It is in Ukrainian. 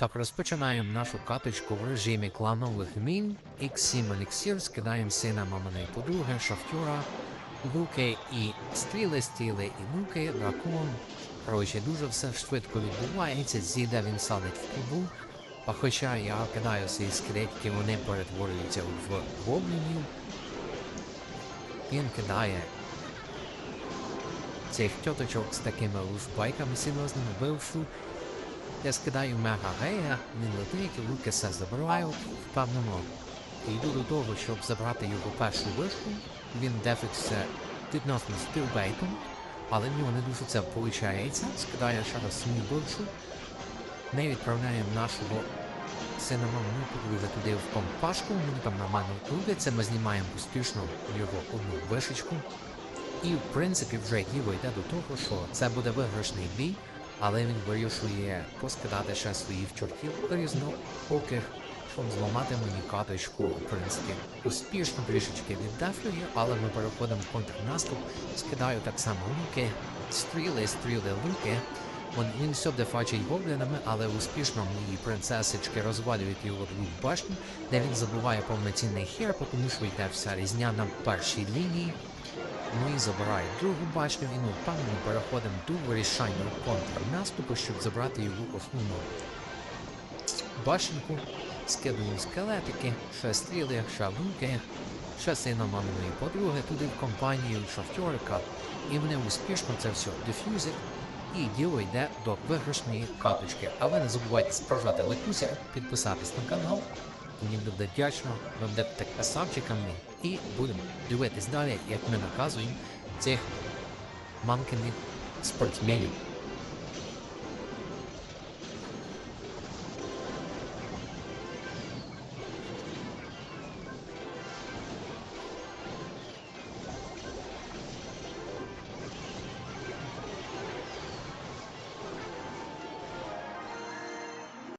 Так, розпочинаємо нашу каточку в режимі кланових мін. X7 еліксір, скидаємо сина маминої подруги, шахтера, луки і стріли, стріли і луки, дракон. Коротше, дуже все швидко відбувається, з'їде він садить в кубу. А хоча я кидаю свої скелетки, вони перетворюються в гоблінів. Він кидає цих тьоточок з такими лушбайками серйозними вившу. Я скидаю мега гея, він летить, все забираю. І йду до того, щоб забрати його першу вишку. Він дефиться відносно спілбейтом, але в нього не дуже це виходить. Скидає ще раз свою вишку. Ми відправляємо нашого сина маму туди в компашку, вони там нормально крутяться, ми знімаємо успішно його одну вишечку. І в принципі вже діло йде до того, що це буде виграшний бій, але він вирішує поскидати ще своїх чортів різно, поки щоб зламати мені каточку, в принципі, успішно трішечки віддафлює, але ми переходимо в контрнаступ, скидаю так само луки, стріли, стріли, луки. Він, він все дефачить гоблінами, але успішно мої принцесочки розвалюють його другу башню, де він забуває повноцінний хер, тому що йде вся різня на першій лінії. Ми забираємо другу башню і ми впевнено переходимо до вирішального контрнаступу, щоб забрати його основну башенку, скидуємо скелетики, ще стріли, ще луки, ще сина маминої подруги туди в компанію шахтерика, і вони успішно це все дефюзять. І діло йде до виграшної каточки. А ви не забувайте справжати лайкуся, підписатись на канал. Мені буде вдячно, ви і будемо дивитись далі, як ми наказуємо цих мамкиних спортсменів.